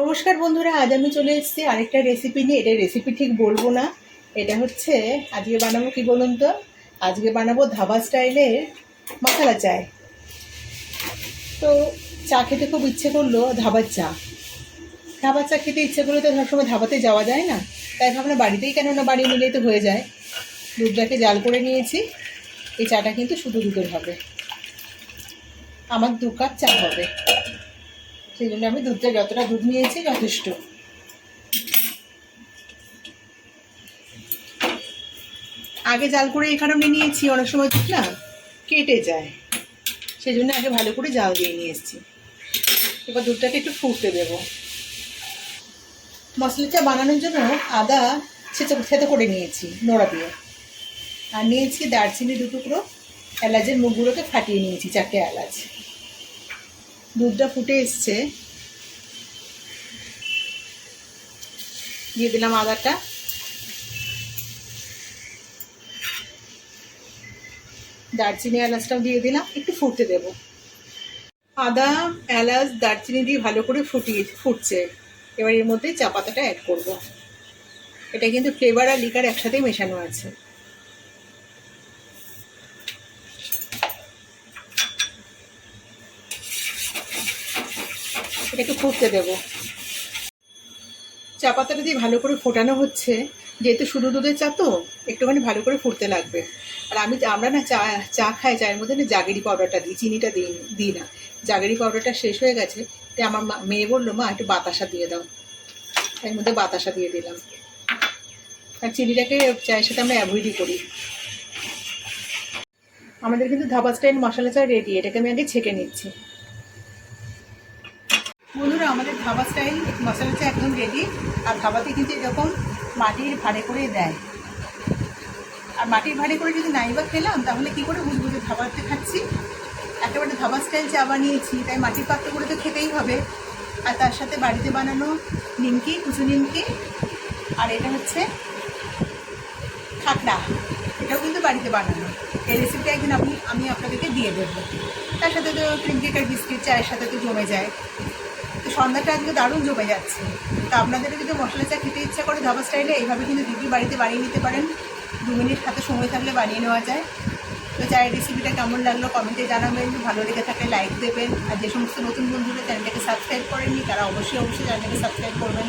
নমস্কার বন্ধুরা, আজ আমি চলে এসেছি আরেকটা রেসিপি নিয়ে। এটা রেসিপি ঠিক বলব না। এটা হচ্ছে, আজকে বানাবো কি বলুন তো? আজকে বানাবো ধাবা স্টাইলের মশলা চায় তো চা খেতে খুব ইচ্ছে করল ধাবার চা। ধাবার চা খেতে ইচ্ছে করলে তো সবসময় ধাবাতে যাওয়া যায় না। তাই ভাবলাম বাড়িতেই কেন না বাড়ি নিলেই তো হয়ে যায়। দুধটাকে জাল করে নিয়েছি। এই চাটা কিন্তু শুধু দুধের হবে। আমার দু কাপ চা হবে। সেই জন্য আমি দুধটা যতটা দুধ নিয়েছি যথেষ্ট। আগে জাল করে এই কারণে নিয়েছি, অনেক সময় দুধ না, কেটে যায়। সেই জন্য আগে ভালো করে জাল দিয়ে নিয়ে এসেছি। এবার দুধটাকে একটু ফুটতে দেব। মশলা চা বানানোর জন্য আদা ছেঁচে থেতে করে নিয়েছি, নোড়া দিয়ে। আর নিয়েছি দারচিনি দু টুকরো, এলাচের মুখগুলোকে ফাটিয়ে নিয়েছি, চারটে এলাচ। দুধটা ফুটে এসছে। দিয়ে দিলাম আদাটা। দারচিনি এলাচটাও দিয়ে দিলাম, একটু ফুটতে দেব। আদা, এলাচ, দারচিনি দিয়ে ভালো করে ফুটিয়ে, ফুটছে। এবার এর মধ্যে চা পাতাটা অ্যাড করব। এটা কিন্তু ফ্লেভার আর লিকার একসাথেই মেশানো আছে। একটু ফুটতে দেবো। চা পাতাটা দিয়ে ভালো করে ফোটানো হচ্ছে। যেহেতু শুধু দুধের চা তো, একটুখানি ভালো করে ফুটতে লাগবে। আর আমি আমরা না চা চা খাই, চায়ের মধ্যে না জাগেরি পাউডারটা দিই, চিনিটা দিই দিই না। জাগেরি পাউডারটা শেষ হয়ে গেছে, তাই আমার মেয়ে বলল, মা, একটু বাতাসা দিয়ে দাও। এর মধ্যে বাতাসা দিয়ে দিলাম। আর চিনিটাকে চায়ের সাথে আমরা অ্যাভয়েডই করি। আমাদের কিন্তু ধাবা স্টাইল মশলা চা রেডি এটাকে আমি আগে ছেঁকে নিচ্ছি। বন্ধুরা, আমাদের ধাবা স্টাইল মশলা চা একদম রেডি আর ধাবাতে কিন্তু এরকম মাটির ভাড়ে করে দেয়। আর মাটির ভাড়ে করে যদি নাইবা খেলাম, তাহলে কি করে বুঝব যে ধাবাতে খাচ্ছি? একেবারে ধাবা স্টাইল চা বানিয়েছি, তাই মাটির পাত্র করে তো খেতেই হবে। আর তার সাথে বাড়িতে বানানো নিমকি, কুচু নিমকি, আর এটা হচ্ছে খাকড়া। এটাও কিন্তু বাড়িতে বানানো। এই রেসিপিটা একদিন আপনি আমি আপনাদেরকে দিয়ে দেবো। তার সাথে তো ক্রিম কেকার বিস্কিট চায়ের সাথে তো জমে যায়। সন্ধ্যাটা আজকে দারুণ জমে যাচ্ছে। তো আপনাদের যদি মশলা চা খেতে ইচ্ছা করে ধাবা স্টাইলে, এইভাবে কিন্তু দিদি বাড়িতে বানিয়ে নিতে পারেন। দু মিনিট হাতে সময় থাকলে বানিয়ে নেওয়া যায়। তো চায়ের রেসিপিটা কেমন লাগল কমেন্টে জানাবেন। ভালো লেগে থাকলে লাইক দেবেন। আর যে সমস্ত নতুন বন্ধুরা চ্যানেলটাকে সাবস্ক্রাইব করেননি, তারা অবশ্যই অবশ্যই চ্যানেলটাকে সাবস্ক্রাইব করবেন।